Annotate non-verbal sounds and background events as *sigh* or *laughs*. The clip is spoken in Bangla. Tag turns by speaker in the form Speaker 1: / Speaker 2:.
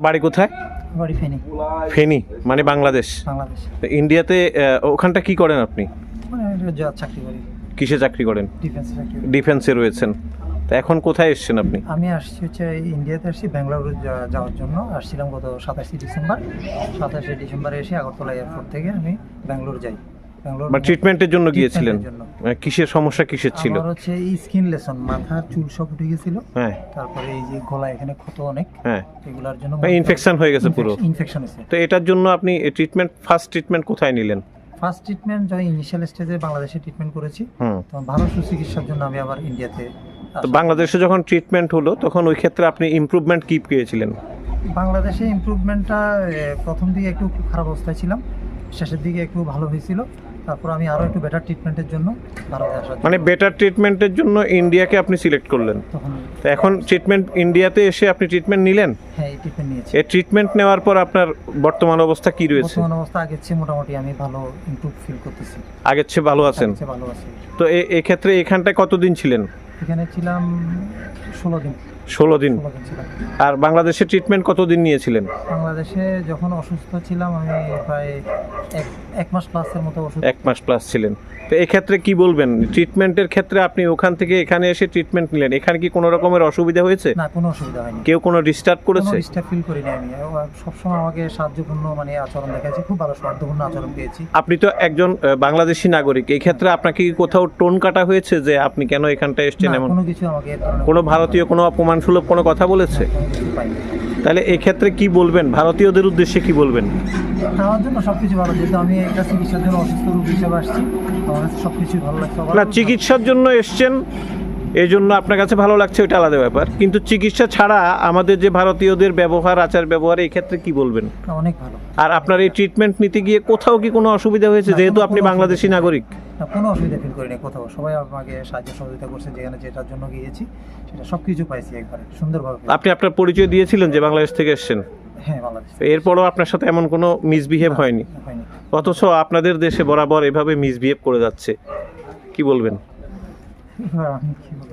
Speaker 1: বাড়ি কোথায়?
Speaker 2: বাড়ি ফেনি।
Speaker 1: ফেনী মানে বাংলাদেশ।
Speaker 2: বাংলাদেশ।
Speaker 1: তো ইন্ডিয়াতে ওখানটা কি করেন আপনি?
Speaker 2: মানে চাকরি করি।
Speaker 1: কিসে চাকরি করেন?
Speaker 2: ডিফেন্স
Speaker 1: রয়েছেন। তো এখন কোথায় এসেছেন আপনি?
Speaker 2: আমি আসছি হচ্ছে ইন্ডিয়াতে আসছি ব্যাঙ্গালুরু যাওয়ার জন্য। আসছিলাম গত সাতাশে ডিসেম্বর। সাতাশে ডিসেম্বরে এসে আগরতলা এয়ারপোর্ট থেকে আমি ব্যাঙ্গালোর যাই।
Speaker 1: বা ট্রিটমেন্টের জন্য গিয়েছিলেন। আহ, কিসের সমস্যা কিসের ছিল?
Speaker 2: আমার হচ্ছে এই স্কিন লেসন মাথার চুল সব উঠে গেছিল।
Speaker 1: হ্যাঁ।
Speaker 2: তারপরে এই যে গলা এখানে ক্ষত অনেক।
Speaker 1: হ্যাঁ।
Speaker 2: এগুলার জন্য
Speaker 1: ইনফেকশন হয়ে গেছে পুরো।
Speaker 2: ইনফেকশন হয়েছে।
Speaker 1: তো এটার জন্য আপনি ট্রিটমেন্ট ফার্স্ট ট্রিটমেন্ট কোথায় নিলেন?
Speaker 2: ফার্স্ট ট্রিটমেন্ট যখন ইনিশিয়াল স্টেজে বাংলাদেশে ট্রিটমেন্ট করেছি। তখন ভালো সুচিকিৎসার জন্য আমি আবার ইন্ডিয়াতে
Speaker 1: তো বাংলাদেশে যখন ট্রিটমেন্ট হলো তখন ওই ক্ষেত্রে আপনি ইমপ্রুভমেন্ট কি পেয়েছিলেন?
Speaker 2: বাংলাদেশে ইমপ্রুভমেন্টটা প্রথম দিকে একটু খারাপ অবস্থায় ছিলাম। শেষের দিকে একটু ভালো হয়েছিল। তারপর আমি আরও একটু বেটার ট্রিটমেন্টের জন্য ভারতে জন্য।
Speaker 1: মানে বেটার ট্রিটমেন্টের জন্য ইন্ডিয়াকে আপনি সিলেক্ট করলেন।
Speaker 2: তখন
Speaker 1: তো এখন ট্রিটমেন্ট ইন্ডিয়াতে এসে আপনি ট্রিটমেন্ট নিলেন?
Speaker 2: হ্যাঁ এই ট্রিটমেন্ট নিয়েছি।
Speaker 1: এই ট্রিটমেন্ট নেওয়ার পর আপনার বর্তমান অবস্থা কি রয়েছে?
Speaker 2: বর্তমান অবস্থা আগের চেয়ে মোটামুটি আমি ভালো ইমপ্রুভ ফিল করতেছি।
Speaker 1: আগের চেয়ে ভালো আছেন?
Speaker 2: আগের চেয়ে ভালো আছি।
Speaker 1: তো এ- এক্ষেত্রে এখানটায় কতদিন ছিলেন?
Speaker 2: এখানে ছিলাম ষোলো দিন।
Speaker 1: ষোলো দিন। আর বাংলাদেশে ট্রিটমেন্ট কতদিন নিয়েছিলেন?
Speaker 2: বাংলাদেশে যখন অসুস্থ ছিলাম আমি প্রায় এক মাস প্লাসের মতো ওষুধ
Speaker 1: এক মাস প্লাস ছিলেন। তো এক্ষেত্রে কি বলবেন? ট্রিটমেন্টের ক্ষেত্রে আপনি ওখান থেকে এখানে এসে ট্রিটমেন্ট নিলেন। এখানে কি কোনো রকমের অসুবিধা হয়েছে?
Speaker 2: না কোনো অসুবিধা হয়নি।
Speaker 1: কেউ কোনো ডিস্টার্ব করেছে?
Speaker 2: ডিস্টার্ব ফিল করিনি আমি। সবসময় আমাকে সাহায্যপূর্ণ মানে আচরণ দেখাচ্ছে খুব ভালো সাহায্যপূর্ণ আচরণ পেয়েছি।
Speaker 1: আপনি তো একজন বাংলাদেশি নাগরিক। এই ক্ষেত্রে আপনাকে কি কোথাও টোন কাটা হয়েছে যে আপনি কেন এখানটা এসেছেন এমন?
Speaker 2: কোনো কিছু আমাকে
Speaker 1: কোনো ভারতীয় কোনো অপমানসুলভ কোনো কথা বলেছে? তাহলে এক্ষেত্রে কি বলবেন? ভারতীয়দের উদ্দেশ্যে কি বলবেন?
Speaker 2: আমার জন্য সবকিছু ভালো যেহেতু আমি একটা চিকিৎসার জন্য অসুস্থ রোগ হিসেবে আসছি আমার সবকিছু ভালো লাগছে।
Speaker 1: না চিকিৎসার জন্য এসছেন এই জন্য আপনার কাছে ভালো লাগছে ওইটা আলাদা ব্যাপার। কিন্তু চিকিৎসা ছাড়া আমাদের যে ভারতীয়দের ব্যবহার আচার ব্যবহার এই ক্ষেত্রে কি বলবেন?
Speaker 2: অনেক ভালো।
Speaker 1: আর আপনার এই ট্রিটমেন্ট নিতে গিয়ে কোথাও কি কোনো অসুবিধা হয়েছে? যেহেতু আপনি বাংলাদেশি নাগরিক।
Speaker 2: না কোনো অসুবিধা ফিল করিনি কোথাও। সবাই আমাকে সাহায্য সহযোগিতা করছে যেখানে যেটার জন্য গিয়েছি সেটা সব কিছু পাইছি একবারে সুন্দরভাবে
Speaker 1: আপনি আপনার পরিচয় দিয়েছিলেন যে বাংলাদেশ থেকে এসেছেন?
Speaker 2: হ্যাঁ বাংলাদেশ
Speaker 1: এরপরও আপনার সাথে এমন কোনো মিসবিহেভ হয়নি? অথচ আপনাদের দেশে বরাবর এভাবে মিসবিহেভ করে যাচ্ছে। কি বলবেন? *laughs*
Speaker 2: আমি কি বলব?